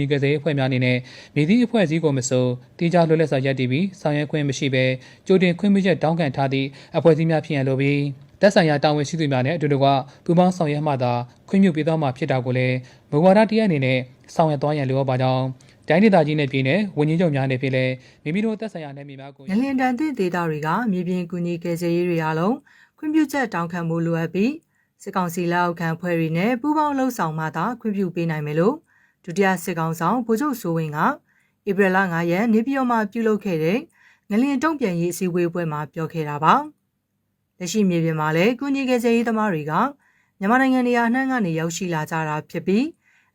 ဒီကစားအဖွဲ့များအနေနဲ့မြေသည့်အဖွဲ့အစည်းကိုမဆိုတိကျလွတ်လပ်စွာရပ်တည်ပြီးဆောင်ရွက်ခွင့်မရှိဘဲကြိုတင်ခွင့်ပြုချက်တောင်းခံထားသည့်အဖွဲ့အစည်းများဖြစ်ရန်လိုပြီးတက်ဆိုင်ရာတာဝန်ရှိသူများနဲ့အတူတကွပူးပေါင်းဆောင်ရွက်မှသာခွင့်ပြုပေးသွားမှာဖြစ်တာကိုလည်းမူဝါဒတရားအနေနဲ့ဆောင်ရွက်သွားရန်လိုအပ်ပါကြောင်းတိုင်းဒေသကြီးနဲ့ပြည်내ဝန်ကြီးချုပ်များနဲ့ပြည်လဲမိမိတို့တက်ဆိုင်ရာနယ်မြေများကိုငလင်တန်သည့်ဒေသတွေကမြေပြင်ကူညီကယ်ဆယ်ရေးတွေအားလုံးခွင့်ပြုချက်တောင်းခံမှုလိုအပ်ပြီးစစ်ကောင်စီလက်အောက်ခံဖွဲ့တွေနဲ့ပူးပေါင်းလှုပ်ဆောင်မှသာခွင့်ပြုပေးနိုင်မယ်လို့ ဒုတိယစစ်ကောင်ဆောင်ဗိုလ်ချုပ်စိုးဝင်းကဧပြီလ9ရက်နေပြည်တော်မှာပြုလုပ်ခဲ့တဲ့ငလင်တုံ့ပြန်ရေးအစည်းအဝေးပွဲမှာပြောခဲ့တာပါလက်ရှိမြေပြင်မှာလည်းကူညီကယ်ဆယ်ရေးသမားတွေကမြန်မာနိုင်ငံနေရာနှံ့ကနေရောက်ရှိလာကြတာဖြစ်ပြီး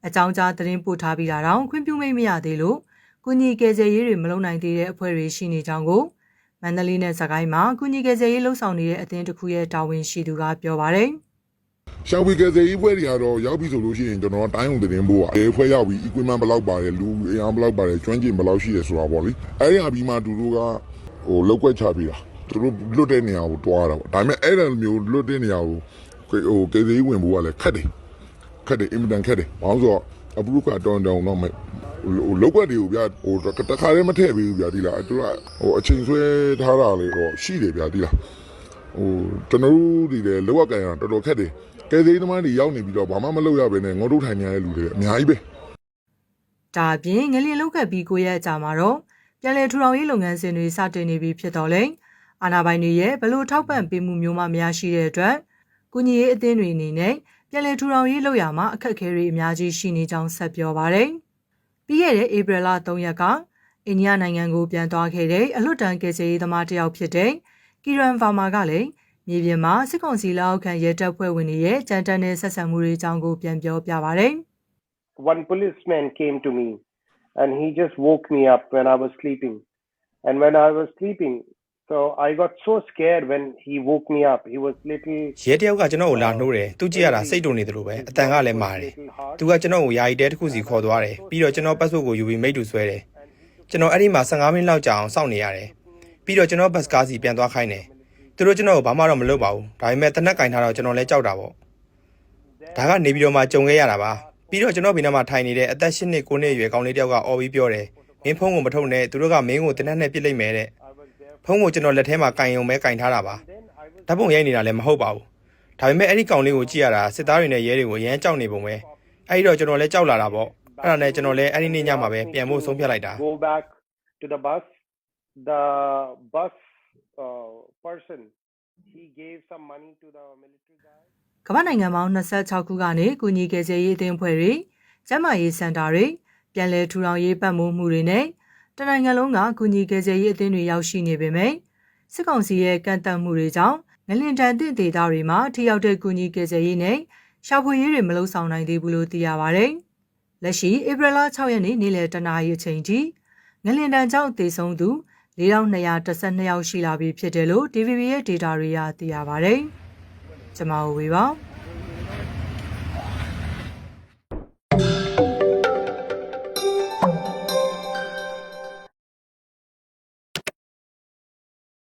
အကြောင်းကြားသတင်းပို့ထားပြီးတာတောင်ခွင့်ပြုမိတ်မရသေးလို့ကူညီကယ်ဆယ်ရေးတွေမလုပ်နိုင်သေးတဲ့အဖွဲ့တွေရှိနေကြောင်းကိုမန္တလေးနဲ့စကိုင်းမှာကူညီကယ်ဆယ်ရေးလှုပ်ဆောင်နေတဲ့အသင်းတစ်ခုရဲ့တာဝန်ရှိသူကပြောပါတယ်။ ရှောက်ဝီကယ်ဆယ်ရေးဖွဲ့တွေကတော့ရောက်ပြီဆိုလို့ရှိရင်ကျွန်တော်တိုင်းုံသတင်းပို့ပါတယ်ဖွဲ့ရောက်ပြီ equipment ဘယ်လောက်ပါတယ်လူအင်အားဘယ်လောက်ပါတယ်ကျွမ်းကျင်ဘယ်လောက်ရှိတယ်ဆိုတာပေါ့လေအဲ့ဒီအပြီးမှသူတို့ကဟိုလောက်ွက်ချပြီးတာသူတို့လွတ်တဲ့နေရာကိုတွားတာပေါ့ဒါပေမဲ့အဲ့ဒါမျိုးလွတ်တဲ့နေရာကိုဟိုကယ်ဆယ်ရေးဝင်ဖို့ကလည်းခက်တယ်ခက်တယ်အင်မတန်ခက်တယ်ဘာလို့ဆိုတော့အပလူကတောင်းတောင်းတော့မဲ့ဟိုလောက်ွက်တွေကိုဗျာဟိုတခါတည်းမထည့်ပေးဘူးဗျာဒီလားသူကဟိုအချိန်ဆွဲထားတာလေတော့ရှိတယ်ဗျာဒီလား ဟိုကျွန်တော်တို့ဒီလေလောက်ကကန်ရတော်တော်ခက်တယ်ကဲသေးသမားတွေရောက်နေပြီးတော့ဘာမှမလုပ်ရဘဲနဲ့ငေါတို့ထိုင်နေရတဲ့လူတွေအများကြီးပဲဒါအပြင်ငလျင်လောက်ကပ်ပြီးကိုရက်အကြာမှာတော့ပြန်လည်ထူထောင်ရေးလုပ်ငန်းစဉ်တွေစတင်နေပြီဖြစ်တော်လဲအာဏာပိုင်တွေရဲ့ဘလို့ထောက်ပံ့ပေးမှုမျိုးမှမရရှိတဲ့အတွက်ကုညီရေးအသင်းတွေအနေနဲ့ပြန်လည်ထူထောင်ရေးလုပ်ရမှာအခက်အခဲတွေအများကြီးရှိနေကြောင်းဆက်ပြောပါရယ်ပြီးခဲ့တဲ့ဧပြီလ3ရက်ကအိန္ဒိယနိုင်ငံကိုပြန်သွားခဲ့တဲ့အလွတ်တန်းကယ်ဆယ်ရေးသမားတစ်ယောက်ဖြစ်တဲ့ ကီရန်ဗာမာကလည်းမြေပြင်မှာစစ်ကောင်စီလက်အောက်ခံရဲတပ်ဖွဲ့ဝင်တွေရဲ့ကြမ်းတမ်းတဲ့ဆက်ဆံမှုတွေအကြောင်းကိုပြန်ပြောပြပါရယ် one policeman came to me and he just woke me up when I was sleeping. And when I was sleeping, so I got so scared when he woke me up. He was little ရဲတယောက်ကကျွန်တော်ကိုလာနှိုးတယ်သူကြည့်ရတာစိတ်တုန်နေတယ်လို့ပဲအတန်ကလည်းမာတယ်သူကကျွန်တော်ကိုယာယီတဲတစ်ခုစီခေါ်သွားတယ်ပြီးတော့ကျွန်တော်ပတ်စုပ်ကိုယူပြီးမိတ်တူဆွဲတယ်ကျွန်တော်အဲ့ဒီမှာ15မိနစ်လောက်ကြာအောင်စောင့်နေရတယ် ပြီးတော့ကျွန်တော်ဘတ်ကားစီပြန်သွားခိုင်းတယ်သူတို့ကျွန်တော်ကိုဘာမှတော့မလုပ်ပါဘူးဒါပေမဲ့တနက်ကင်ထားတော့ကျွန်တော်လည်းကြောက်တာပေါ့ဒါကနေပြီးတော့မှကြုံခဲ့ရတာပါပြီးတော့ကျွန်တော်ဘေးနားမှာထိုင်နေတဲ့အသက်၈နှစ်9နှစ်အရွယ်ကောင်လေးတယောက်ကအော်ပြီးပြောတယ်မင်းဖုန်းကိုမထုတ်နဲ့သူတို့ကမင်းကိုတနက်နဲ့ပြစ်လိုက်မယ်တဲ့ဖုန်းကိုကျွန်တော်လက်ထဲမှာကင်ယုံပဲကင်ထားတာပါဓာတ်ပုံရိုက်နေတာလည်းမဟုတ်ပါဘူးဒါပေမဲ့အဲ့ဒီကောင်လေးကိုကြည့်ရတာစစ်သားတွေနဲ့ရဲတွေကိုရမ်းကြောက်နေပုံပဲအဲ့ဒီတော့ကျွန်တော်လည်းကြောက်လာတာပေါ့အဲ့ဒါနဲ့ကျွန်တော်လည်းအဲ့ဒီနေ့ညမှာပဲပြန်ဖို့ဆုံးဖြတ်လိုက်တာ go back to the bus. The bus uh, person he gave some money to the military guy. ကမ္ဘာနိုင်ငံပေါင်း26ခုကနေကုညီကယ်ဆယ်ရေးအသင်းအဖွဲ့တွေကျန်းမာရေးစင်တာတွေပြန်လည်ထူထောင်ရေးပတ်မိုးမှုတွေနဲ့တနိုင်ငံလုံးကကုညီကယ်ဆယ်ရေးအသင်းတွေရောက်ရှိနေပေမဲ့စစ်ကောင်စီရဲ့ကန့်သတ်မှုတွေကြောင့်ငလင်တန်သင့်ဒေသတွေမှာထိရောက်တဲ့ကုညီကယ်ဆယ်ရေးနဲ့ရှာဖွေရေးတွေမလုပ်ဆောင်နိုင်သေးဘူးလို့သိရပါဗျ။လက်ရှိဧပြီလ6ရက်နေ့နေ့လယ်တနာရီအချိန်ထိငလင်တန်ကြောင့်သေဆုံးသူ 4212ယောက်ရှိလာပြီဖြစ်တယ်လို့ DVB ရဲ့ data တွေရသိရပါဗျ။ကျွန်မဝေပါ